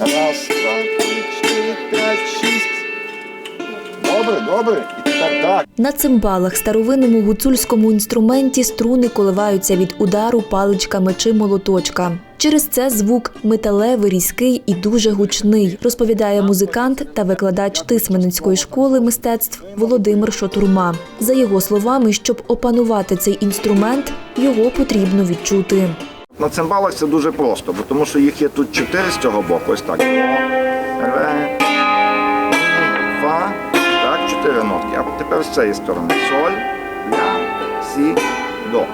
Раз, два, три, чотири, п'ять, шість. Добре, добре. На цимбалах, старовинному гуцульському інструменті, струни коливаються від удару паличками чи молоточка. Через це звук металевий, різкий і дуже гучний, розповідає музикант та викладач Тисменницької школи мистецтв Володимир Шотурма. За його словами, щоб опанувати цей інструмент, його потрібно відчути. На цимбалах це дуже просто, бо тому що їх є тут чотири з цього боку. Ось так. Ре, фа. Так, чотири нотки. А тепер з цієї сторони. Соль, ля, сі, до.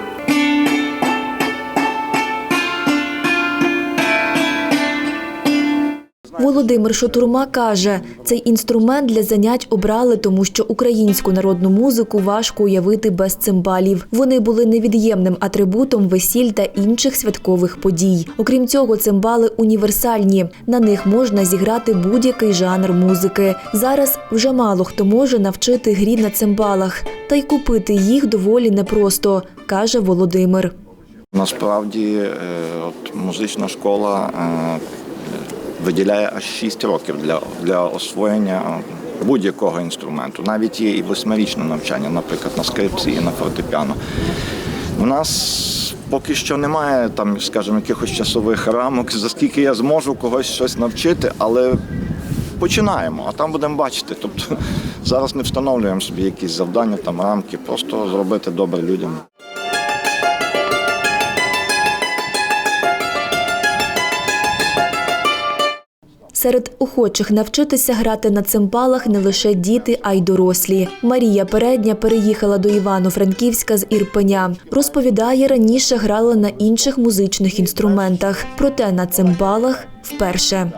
Володимир Шотурма каже, цей інструмент для занять обрали, тому що українську народну музику важко уявити без цимбалів. Вони були невід'ємним атрибутом весіль та інших святкових подій. Окрім цього, цимбали універсальні. На них можна зіграти будь-який жанр музики. Зараз вже мало хто може навчити грі на цимбалах, та й купити їх доволі непросто, каже Володимир. Насправді, е, от музична школа е, виділяє аж 6 років для, для освоєння будь-якого інструменту. Навіть є і восьмирічне навчання, наприклад, на скрипці і на фортепіано. У нас поки що немає там, скажімо, якихось часових рамок, за скільки я зможу когось щось навчити, але починаємо, а там будемо бачити. Тобто зараз не встановлюємо собі якісь завдання, там рамки, просто зробити добре людям. Серед охочих навчитися грати на цимбалах не лише діти, а й дорослі. Марія Передня переїхала до Івано-Франківська з Ірпеня. Розповідає, раніше грала на інших музичних інструментах, проте на цимбалах вперше.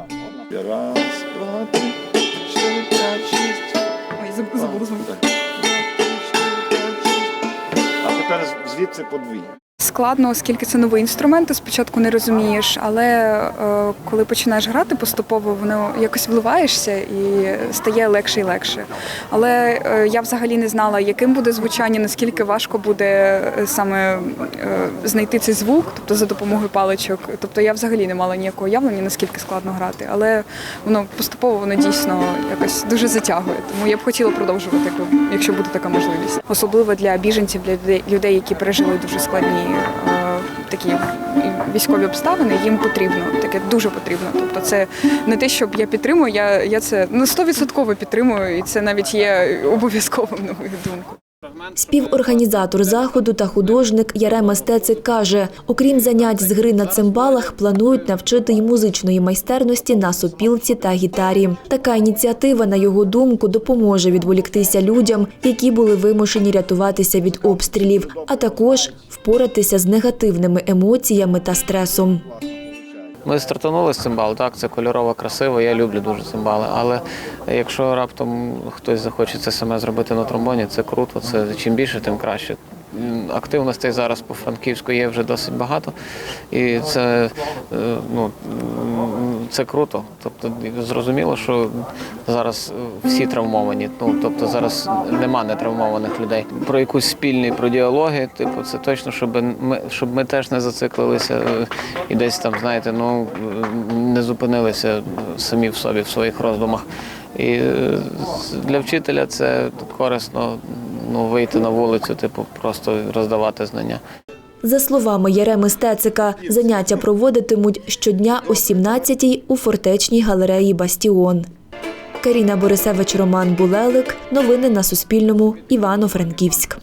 А тепер звідси подвій. Складно, оскільки це новий інструмент, ти спочатку не розумієш, але е, коли починаєш грати поступово, воно якось вливаєшся і стає легше і легше. Але е, я взагалі не знала, яким буде звучання, наскільки важко буде е, саме знайти цей звук, тобто за допомогою паличок. Тобто я взагалі не мала ніякого уявлення, наскільки складно грати. Але воно поступово воно дійсно якось дуже затягує. Тому я б хотіла продовжувати, якщо буде така можливість. Особливо для біженців, для людей, які пережили дуже складні такі військові обставини, їм потрібно таке дуже потрібно. Тобто, це не те, щоб я підтримую, я, я це ну 100% підтримую, і це навіть є обов'язковим на мою думку. Співорганізатор заходу та художник Ярема Стецик каже, окрім занять з гри на цимбалах, планують навчити й музичної майстерності на сопілці та гітарі. Така ініціатива, на його думку, допоможе відволіктися людям, які були вимушені рятуватися від обстрілів, а також впоратися з негативними емоціями та стресом. Ми стартанули з цимбал, так, це кольорово, красиво, я люблю дуже цимбали. Але якщо раптом хтось захоче це саме зробити на тромбоні, це круто, це чим більше, тим краще. Активностей зараз по Франківську є вже досить багато, і це, е, ну, це круто. Тобто зрозуміло, що зараз е, всі травмовані. Ну, тобто зараз нема нетравмованих людей. Про якусь спільний, про діалоги, типу, це точно, щоб ми, щоб ми теж не зациклилися е, і десь там, знаєте, ну не зупинилися самі в собі в своїх роздумах. І для вчителя це корисно ну, вийти на вулицю, типу, просто роздавати знання. За словами Яреми Стецика, заняття проводитимуть щодня о 17-й у фортечній галереї Бастіон. Каріна Борисевич, Роман Булелик. Новини на Суспільному. Івано-Франківськ.